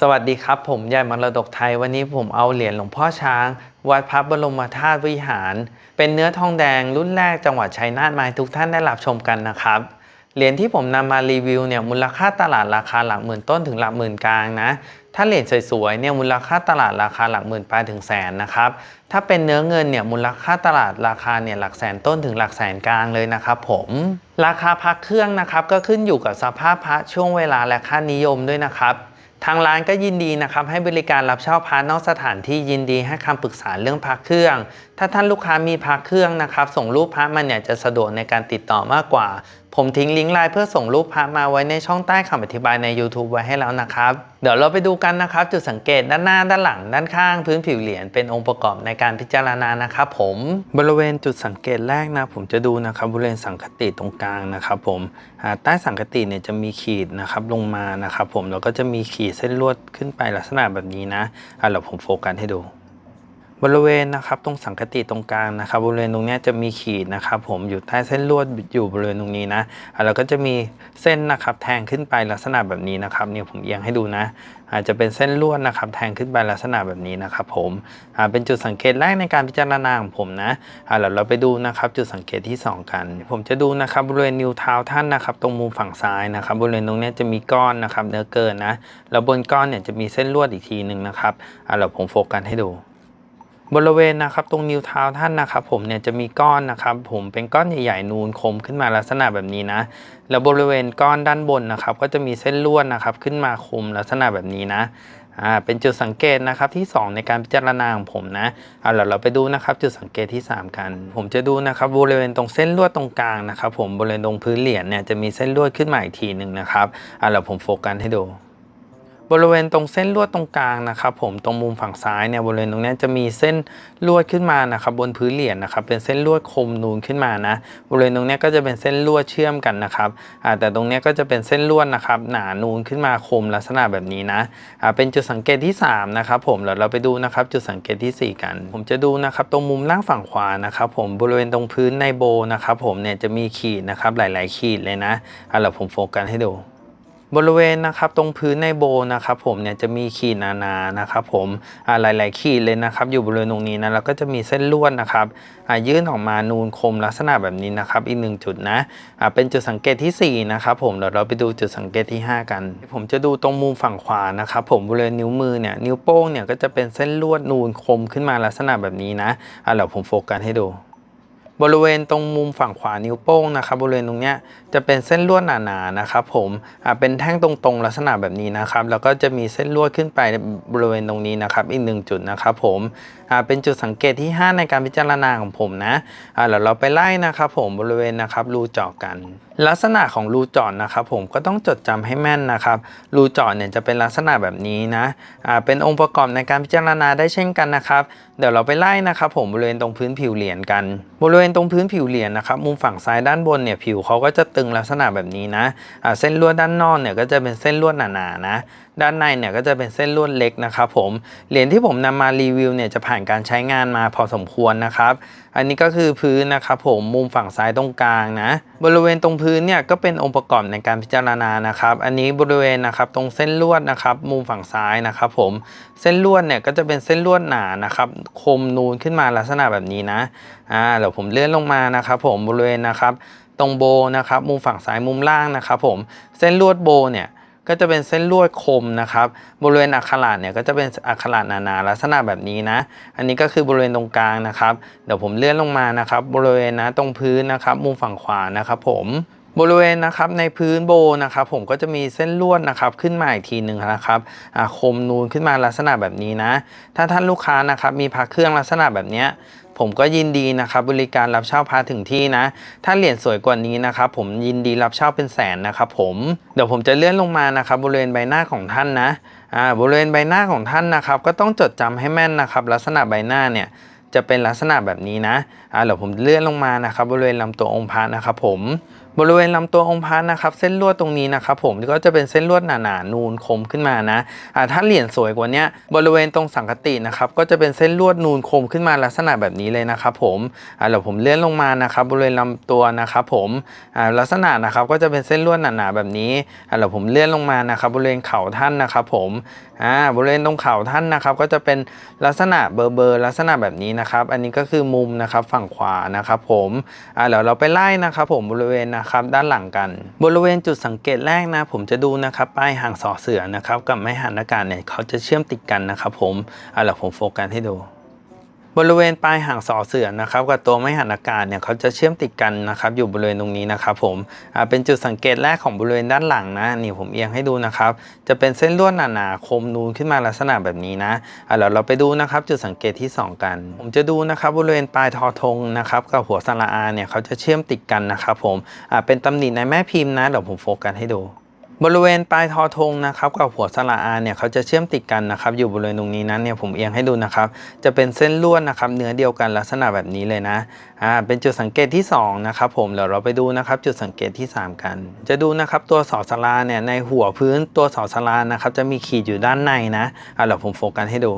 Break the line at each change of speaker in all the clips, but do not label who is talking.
สวัสดีครับ ผมยายมรดกไทยวันนี้ผมเอาเหรียญหลวงพ่อช้าง วัดพระบรมธาตุวิหาร เป็นเนื้อทองแดงรุ่นแรกจังหวัดชัยนาทมาให้ทุกท่านได้รับชมกันนะครับเหรียญที่ผมนำมารีวิวเนี่ยมูลค่าตลาดราคาหลักหมื่นต้นถึงหลักหมื่นกลางนะถ้าเหรียญสวยๆเนี่ยมูลค่าตลาดราคาหลักหมื่นปลายถึงแสนนะครับถ้าเป็นเนื้อเงินเนี่ยมูลค่าตลาดราคาเนี่ยหลักแสนต้นถึงหลักแสนกลางเลยนะครับผมราคาพักเครื่องนะครับก็ขึ้นอยู่กับสภาพพระช่วงเวลาและค่านิยมด้วยนะครับ ทางร้านก็ยินดีนะครับให้บริการรับเช่าพระนอกสถานที่ยินดีให้คำปรึกษาเรื่องพักเครื่องถ้าท่านลูกค้ามีพระเครื่องนะครับ ส่งรูปพระมาเนี่ยจะสะดวกในการติดต่อมากกว่า ผมทิ้งลิงก์ไลน์เพื่อส่งรูปพระมาไว้ในช่องใต้คำอธิบายใน YouTube ไว้ให้แล้วนะครับ เดี๋ยวเราไปดูกันนะครับ จุดสังเกตด้านหน้าด้านหลัง ด้านข้างพื้นผิวเหรียญเป็นองค์ประกอบในการพิจารณานะครับผมบริเวณจุดสังเกตแรกนะ ผมจะดูนะครับบริเวณสังคติตรงกลางนะครับผมใต้สังคติเนี่ยจะมีขีดนะครับลงมานะครับผมแล้วก็จะมีขีดเส้นลวดขึ้นไปลักษณะแบบนี้นะอะเราผมโฟกัสให้ดู บริเวณนะครับตรงสังคติตรงกลางนะครับ บริเวณตรงนี้จะมีขีดนะครับ ผมอยู่ใต้เส้นลวดอยู่บริเวณตรงนี้นะอะแล้วก็จะมีเส้นนะครับแทงขึ้นไปลักษณะแบบนี้นะครับเนี่ยผมเอียงให้ดูนะอาจจะเป็นเส้นลวดนะครับแทงขึ้นไปลักษณะแบบนี้นะครับผมอ่าเป็นจุดสังเกตแรกในการพิจารณาของผมนะอ่าเดี๋ยวเราไปดูนะครับจุดสังเกตที่สองกัน ผมจะดูนะครับบริเวณนิ้วเท้าท่านนะครับ ตรงมุมฝั่งซ้ายนะครับ บริเวณตรงนี้จะมีก้อนนะครับเนื้อเกินนะแล้วบนก้อนเนี่ยจะมีเส้นลวดอีกทีหนึ่งนะครับอ่าเดี๋ยวผมโฟกัสให้ดู บริเวณนะครับตรงนิ้วเท้าท่านนะครับ ผมเนี่ยจะมีก้อนนะครับ ผมเป็นก้อนใหญ่ๆนูนคมขึ้นมาลักษณะแบบนี้นะแล้วบริเวณก้อนด้านบนนะครับ ก็จะมีเส้นลวดนะครับ ขึ้นมาคมลักษณะแบบนี้นะอ่าเป็นจุดสังเกตนะครับที่ 2 ในการพิจารณาของผมนะเอาล่ะเราไปดูนะครับ จุดสังเกตที่ 3 กัน ผมจะดูนะครับบริเวณตรงเส้นลวดตรงกลางนะครับ ผมบริเวณตรงพื้นเหรียญเนี่ยจะมีเส้นลวดขึ้นมาอีกทีหนึ่งนะครับเอาล่ะผมโฟกัสให้ดู บริเวณตรงเส้นลวดตรงกลางนะครับผมตรงมุมฝั่งซ้ายเนี่ยบริเวณตรงนี้จะมีเส้นลวดขึ้นมานะครับบนพื้นเหรียญนะครับเป็นเส้นลวดคมนูนขึ้นมานะบริเวณตรงนี้ก็จะเป็นเส้นลวดเชื่อมกันนะครับแต่ตรงนี้ก็จะเป็นเส้นลวดนะครับหนานูนขึ้นมาคมลักษณะแบบนี้นะเป็นจุดสังเกตที่3นะครับผมเดี๋ยวเราไปดูนะครับจุดสังเกตที่ 4 กัน ผมจะดูนะครับตรงมุมล่างฝั่งขวานะครับผมบริเวณตรงพื้นในโบนะครับผมเนี่ยจะมีขีดนะครับหลาย ๆ ขีดเลยนะอ่าเราผมโฟกัสให้ดู บริเวณนะครับตรงพื้นในโบนะครับผมเนี่ยจะมีขีดนาๆนะครับผมอ่าหลายๆขีดเลยนะครับอยู่บริเวณตรงนี้นะแล้วก็จะมีเส้นลวดนะครับยื่นออกมานูนคมลักษณะแบบนี้นะครับอีกหนึ่งจุดนะเป็นจุดสังเกตที่4นะครับผมเดี๋ยวเราไปดูจุดสังเกตที่ 5 กัน ผมจะดูตรงมุมฝั่งขวานะครับผมบริเวณนิ้วมือเนี่ยนิ้วโป้งเนี่ยก็จะเป็นเส้นลวดนูนคมขึ้นมาลักษณะแบบนี้นะเดี๋ยวผมโฟกัสให้ดู บริเวณตรงมุมฝั่งขวานิ้วโป้งนะครับบริเวณตรงเนี้ยจะเป็นเส้นลวดหนาๆนะครับผมอ่าเป็นแท่งตรงๆ ลักษณะแบบนี้นะครับแล้วก็จะมีเส้นลวดขึ้นไปบริเวณตรงนี้นะครับอีกหนึ่งจุดนะครับผมอ่าเป็นจุดสังเกตที่ 5 ในการพิจารณาของผมนะอ่าเดี๋ยวเราไปไล่นะครับผมบริเวณนะครับรูเจาะกัน ลักษณะของรูเจาะนะครับผมก็ต้องจดจำให้แม่นนะครับรูเจาะเนี่ยจะเป็นลักษณะแบบนี้นะอ่าเป็นองค์ประกอบในการพิจารณาได้เช่นกันนะครับ เดี๋ยวเราไปไล่นะครับผมบริเวณตรงพื้นผิวเหรียญกันบริเวณตรงพื้นผิวเหรียญนะครับมุมฝั่งซ้ายด้านบนเนี่ยผิวเขาก็จะตึงลักษณะแบบนี้นะเส้นลวดด้านนอกเนี่ยก็จะเป็นเส้นลวดหนาๆนะด้านในเนี่ยก็จะเป็นเส้นลวดเล็กนะครับผมเหรียญที่ผมนำมารีวิวเนี่ยจะผ่านการใช้งานมาพอสมควรนะครับ อันนี้ก็คือพื้นนะครับผมมุมฝั่งซ้ายตรงกลางนะบริเวณตรงพื้นเนี่ยก็เป็นองค์ประกอบในการพิจารณานะครับ อันนี้บริเวณนะครับตรงเส้นลวดนะครับมุมฝั่งซ้ายนะครับผมเส้นลวดเนี่ยก็จะเป็นเส้นลวดหนานะครับคมนูนขึ้นมาลักษณะแบบนี้นะอ่าเดี๋ยวผมเลื่อนลงมานะครับผมบริเวณนะครับตรงโบนะครับมุมฝั่งซ้ายมุมล่างนะครับผมเส้นลวดโบเนี่ย ก็จะเป็นเส้นลวดคมนะครับบริเวณอักขระเนี่ยก็จะเป็นอักขระหนาๆลักษณะแบบนี้นะ อันนี้ก็คือบริเวณตรงกลางนะครับ เดี๋ยวผมเลื่อนลงมานะครับ บริเวณนะตรงพื้นนะครับมุมฝั่งขวานะครับ ผมบริเวณนะครับในพื้นโบนะครับผมก็จะมีเส้นลวดนะครับขึ้นมาอีกทีหนึ่งนะครับคมนูนขึ้นมาลักษณะแบบนี้นะ ถ้าท่านลูกค้านะครับมีพระเครื่องลักษณะแบบนี้ ผมก็ยินดีนะครับบริการรับเช่าพาถึงที่นะ ถ้าเหรียญสวยกว่านี้นะครับผมยินดีรับเช่าเป็นแสนนะครับผมเดี๋ยวผมจะเลื่อนลงมานะครับบริเวณใบหน้าของท่านนะอ่าบริเวณใบหน้าของท่านนะครับก็ต้องจดจำให้แม่นนะครับ ลักษณะใบหน้าเนี่ยจะเป็นลักษณะแบบนี้นะอ่าเดี๋ยวผมเลื่อนลงมานะครับบริเวณลำตัวองค์พระนะครับผม บริเวณลำตัวองค์พระนะครับ เส้นลวดตรงนี้นะครับผมก็จะเป็นเส้นลวดหนาๆนูนคมขึ้นมานะอ่าถ้าเหรียญสวยกว่านี้บริเวณตรงสังกตินะครับก็จะเป็นเส้นลวดนูนคมขึ้นมาลักษณะแบบนี้เลยนะครับผมอ่าเดี๋ยวผมเลื่อนลงมานะครับบริเวณลำตัวนะครับผมอ่าลักษณะนะครับก็จะเป็นเส้นลวดหนาๆแบบนี้อ่าเดี๋ยวผมเลื่อนลงมานะครับบริเวณเข่าท่านนะครับผมอ่าบริเวณตรงเข่าท่านนะครับก็จะเป็นลักษณะเบอร์เบอร์ลักษณะแบบนี้นะครับ อันนี้ก็คือมุมนะครับฝั่งขวานะครับผมอ่าเดี๋ยวเราไปไล่นะครับผมบริเวณนะครับด้านหลังกัน บริเวณจุดสังเกตแรกนะ ผมจะดูนะครับป้ายหางสอเสือนะครับกับไม้หันอากาศเนี่ยเขาจะเชื่อมติดกันนะครับผมเอาล่ะผมโฟกัสให้ดู บริเวณปลายหางสอเสือนะครับกับตัวไม้หันอากาศเนี่ยเขาจะเชื่อมติดกันนะครับอยู่บริเวณตรงนี้นะครับผมอ่าเป็นจุดสังเกตแรกของบริเวณด้านหลังนะนี่ผมเอียงให้ดูนะครับจะเป็นเส้นลวดหนาๆคมนูนขึ้นมาลักษณะแบบนี้นะอ่าเดี๋ยวเราไปดูนะครับจุดสังเกตที่ 2 กัน ผมจะดูนะครับบริเวณปลายทอธงนะครับกับหัวสระอาเนี่ยเขาจะเชื่อมติดกันนะครับผมอ่าเป็นตำหนิในแม่พิมพ์นะเดี๋ยวผมโฟกัสให้ดู บริเวณปลายทอธงนะครับกับหัวสระอาเนี่ยเขาจะเชื่อมติดกันนะครับอยู่บริเวณตรงนี้นั้นเนี่ยผมเอียงให้ดูนะครับจะเป็นเส้นลวดนะครับเนื้อเดียวกันลักษณะแบบนี้เลยนะอ่าเป็นจุดสังเกตที่2นะครับผมเดี๋ยวเราไปดูนะครับจุดสังเกตที่ 3 กัน จะดูนะครับตัวสอสลาเนี่ยในหัวพื้นตัวสอสลานะครับจะมีขีดอยู่ด้านในนะอ่าเดี๋ยวผมโฟกัสให้ดู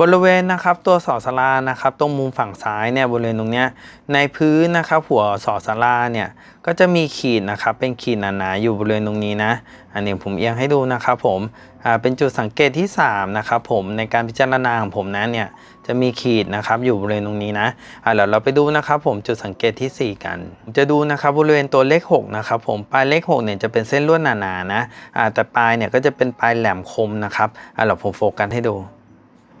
บริเวณนะครับตัวสอสลานะครับตรงมุมฝั่งซ้ายเนี่ยบริเวณตรงเนี้ยในพื้นนะครับหัวสอสลาเนี่ยก็จะมีขีดนะครับเป็นขีดหนาๆอยู่บริเวณตรงนี้นะ อันนี้ผมเอียงให้ดูนะครับผมอ่าเป็นจุดสังเกตที่3นะครับผมในการพิจารณาของผมนะเนี่ยจะมีขีดนะครับอยู่บริเวณตรงนี้นะอ่าเดี๋ยวเราไปดูนะครับผมจุดสังเกตทีสี่4 กันผมจะดูนะครับบริเวณตัวเลข6นะครับผมปลายเลข6เนี่ยจะเป็นเส้นลวดหนาๆนะอ่าแต่ปลายเนี่ยก็จะเป็นปลายแหลมคมนะครับอ่าเดี๋ยวผมโฟกัสให้ดู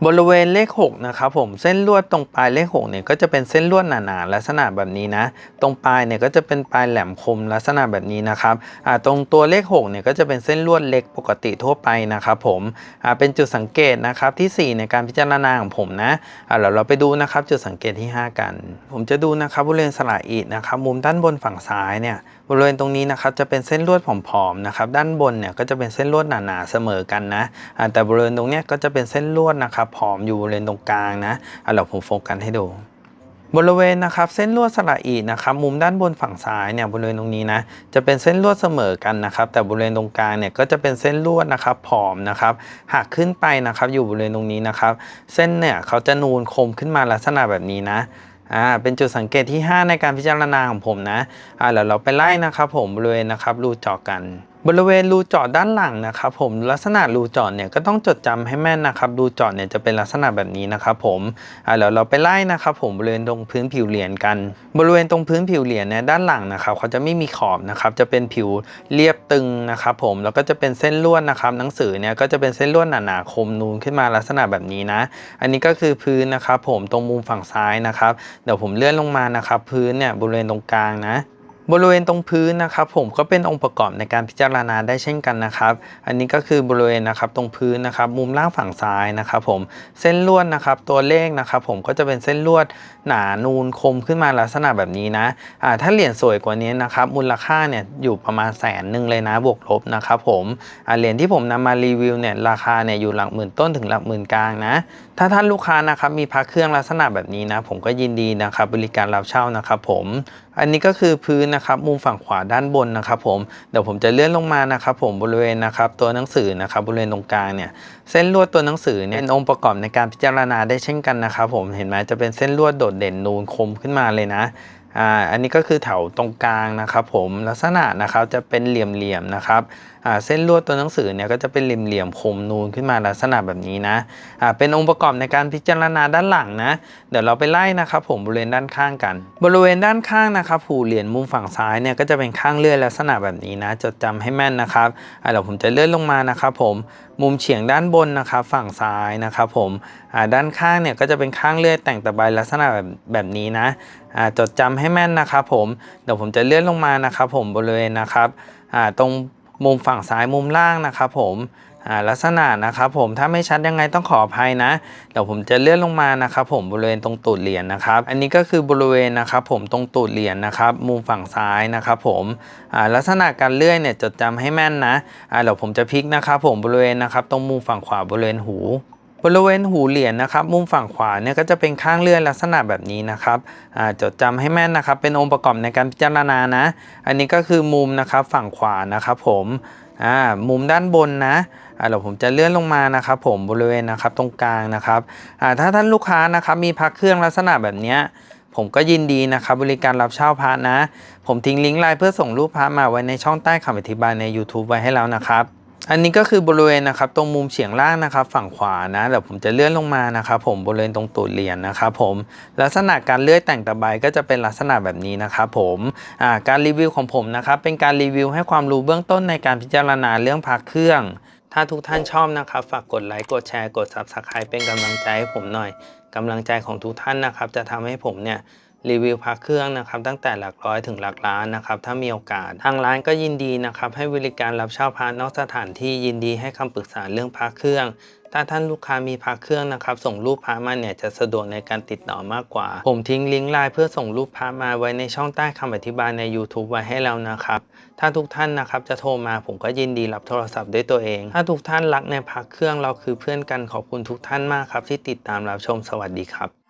บริเวณเลข 6 นะครับผมเส้นลวดตรงปลายเลข6เนี่ยก็จะเป็นเส้นลวดหนาๆลักษณะแบบนี้นะ ตรงปลายเนี่ยก็จะเป็นปลายแหลมคมลักษณะแบบนี้นะครับอ่าตรงตัวเลข6เนี่ยก็จะเป็นเส้นลวดเล็กปกติทั่วไปนะครับผมอ่าเป็นจุดสังเกตนะครับทีสี่4 ในการพิจารณาของผมนะอ่าเดี๋ยวเราไปดูนะครับจุดสังเกตที่ 5 กัน ผมจะดูนะครับบริเวณสระอีนะครับมุมด้านบนฝั่งซ้ายเนี่ย บริเวณตรงนี้นะครับจะเป็นเส้นลวดผอมๆนะครับด้านบนเนี่ยก็จะเป็นเส้นลวดหนาๆเสมอกันนะแต่บริเวณตรงเนี้ยก็จะเป็นเส้นลวดนะครับผอมอยู่บริเวณตรงกลางนะเอาเราผมโฟกัสให้ดูบริเวณนะครับเส้นลวดสระอีนะครับมุมด้านบนฝั่งซ้ายเนี่ยบริเวณตรงนี้นะจะเป็นเส้นลวดเสมอกันนะครับแต่บริเวณตรงกลางเนี่ยก็จะเป็นเส้นลวดนะครับผอมนะครับหักขึ้นไปนะครับอยู่บริเวณตรงนี้นะครับเส้นเนี่ยเขาจะนูนคมขึ้นมาลักษณะแบบนี้นะ อ่าเป็นจุดสังเกตที่ 5 ในการพิจารณาของผมนะอ่าแล้วเราไปไล่นะครับผมบริเวณนะครับรูเจาะกันบริเวณรูจาะด้านหลังนะครับผมลักษณะรูจาะเนี่ยก็ต้องจดจำให้แม่นนะครับรูจาะเนี่ยจะเป็นลักษณะแบบนี้นะครับผมอ่าแล้วเราไปไล่นะครับผมบริเวณตรงพื้นผิวเหรียญกัน บริเวณตรงพื้นผิวเหรียญเนี่ยด้านหลังนะครับเขาจะไม่มีขอบนะครับจะเป็นผิวเรียบตึงนะครับผมแล้วก็จะเป็นเส้นลวดนะครับหนังสือเนี่ยก็จะเป็นเส้นลวดหนาๆคมนูนขึ้นมาลักษณะแบบนี้นะ อันนี้ก็คือพื้นนะครับผมตรงมุมฝั่งซ้ายนะครับเดี๋ยวผมเลื่อนลงมานะครับพื้นเนี่ยบริเวณตรงกลางนะ บริเวณตรงพื้นนะครับผมก็เป็นองค์ประกอบในการพิจารณาได้เช่นกันนะครับ อันนี้ก็คือบริเวณนะครับตรงพื้นนะครับ มุมล่างฝั่งซ้ายนะครับผมเส้นลวดนะครับตัวเลขนะครับผมก็จะเป็นเส้นลวดหนานูนคมขึ้นมาลักษณะแบบนี้นะอ่าถ้าเหรียญสวยกว่านี้นะครับมูลค่าเนี่ยอยู่ประมาณแสนหนึ่งเลยนะบวกลบนะครับผมอ่าเหรียญที่ผมนำมารีวิวเนี่ยราคาเนี่ยอยู่หลักหมื่นต้นถึงหลักหมื่นกลางนะถ้าท่านลูกค้านะครับมีพักเครื่องลักษณะแบบนี้นะผมก็ยินดีนะครับบริการรับเช่านะครับผม อันนี้ก็คือพื้นนะครับมุมฝั่งขวาด้านบนนะครับผมเดี๋ยวผมจะเลื่อนลงมานะครับผมบริเวณนะครับตัวหนังสือนะครับบริเวณตรงกลางเนี่ยเส้นลวดตัวหนังสือเนี่ยเป็นองค์ประกอบในการพิจารณาได้เช่นกันนะครับผมเห็นไหมจะเป็นเส้นลวดโดดเด่นนูนคมขึ้นมาเลยนะ อ่าอันนี้ก็คือแถวตรงกลางนะครับผมลักษณะนะครับจะเป็นเหลี่ยมๆนะครับอ่าเส้นลวดตัวหนังสือเนี่ยก็จะเป็นเหลี่ยมๆคมนูนขึ้นมาลักษณะแบบนี้นะอ่าเป็นองค์ประกอบในการพิจารณาด้านหลังนะเดี๋ยวเราไปไล่นะครับผมบริเวณด้านข้างกัน บริเวณด้านข้างนะครับผูเหรียญมุมฝั่งซ้ายเนี่ยก็จะเป็นข้างเลื่อยลักษณะแบบนี้นะจดจำให้แม่นนะครับอ่าเดี๋ยวผมจะเลื่อนลงมานะครับผมมุมเฉียงด้านบนนะครับฝั่งซ้ายนะครับผมอ่าด้านข้างเนี่ยก็จะเป็นข้างเลื่อยแต่งตะไบลักษณะแบบแบบนี้นะ จดจำให้แม่นนะครับผมเดี๋ยวผมจะเลื่อนลงมานะครับผมบริเวณนะครับตรงมุมฝั่งซ้ายมุมล่างนะครับผมลักษณะนะครับผมถ้าไม่ชัดยังไงต้องขออภัยนะเดี๋ยวผมจะเลื่อนลงมานะครับผมบริเวณตรงตูดเหรียญนะครับ อันนี้ก็คือบริเวณนะครับผมตรงตูดเหรียญนะครับ มุมฝั่งซ้ายนะครับผมลักษณะการเลื่อยเนี่ยจดจำให้แม่นนะเดี๋ยวผมจะพลิกนะครับผมบริเวณนะครับตรงมุมฝั่งขวาบริเวณหู บริเวณหูเหรียญนะครับ มุมฝั่งขวาเนี่ยก็จะเป็นข้างเลื่อนลักษณะแบบนี้นะครับจดจำให้แม่นนะครับ เป็นองค์ประกอบในการพิจารณานะ อันนี้ก็คือมุมนะครับฝั่งขวานะครับผมมุมด้านบนนะเดี๋ยวผมจะเลื่อนลงมานะครับผมบริเวณนะครับตรงกลางนะครับถ้าท่านลูกค้านะครับมีพักเครื่องลักษณะแบบนี้ผมก็ยินดีนะครับบริการรับเช่าพระนะ ผมทิ้งลิงก์ไลน์เพื่อส่งรูปพระมาไว้ในช่องใต้คำอธิบายใน YouTube ไว้ให้แล้วนะครับ อันนี้ก็คือบริเวณนะครับตรงมุมเฉียงล่างนะครับ ฝั่งขวานะเดี๋ยวผมจะเลื่อนลงมานะครับผมบริเวณตรงตูดเหรียญนะครับผมลักษณะการเลื่อยแต่งตะไบก็จะเป็นลักษณะแบบนี้นะครับผมการรีวิวของผมนะครับเป็นการรีวิวให้ความรู้เบื้องต้นในการพิจารณาเรื่องพักเครื่อง ถ้าทุกท่านชอบนะครับ ฝากกดไลค์กดแชร์กด Subscribe เป็นกำลังใจให้ผมหน่อยกำลังใจของทุกท่านนะครับจะทำให้ผมเนี่ย รีวิวพักเครื่องนะครับตั้งแต่หลักร้อยถึงหลักล้านนะครับถ้ามีโอกาส ทางร้านก็ยินดีนะครับให้บริการรับเช่าพระนอกสถานที่ยินดีให้คำปรึกษาเรื่องพักเครื่อง ถ้าท่านลูกค้ามีพักเครื่องนะครับ ส่งรูปพระมาเนี่ยจะสะดวกในการติดต่อมากกว่า ผมทิ้งลิงก์ไลน์เพื่อส่งรูปพระมาไว้ในช่องใต้คำอธิบายใน YouTube ไว้ให้แล้วนะครับ ถ้าทุกท่านนะครับจะโทรมาผมก็ยินดีรับโทรศัพท์ด้วยตัวเอง ถ้าทุกท่านรักในพักเครื่องเราคือเพื่อนกันขอบคุณทุกท่านมากครับที่ติดตามรับชมสวัสดีครับ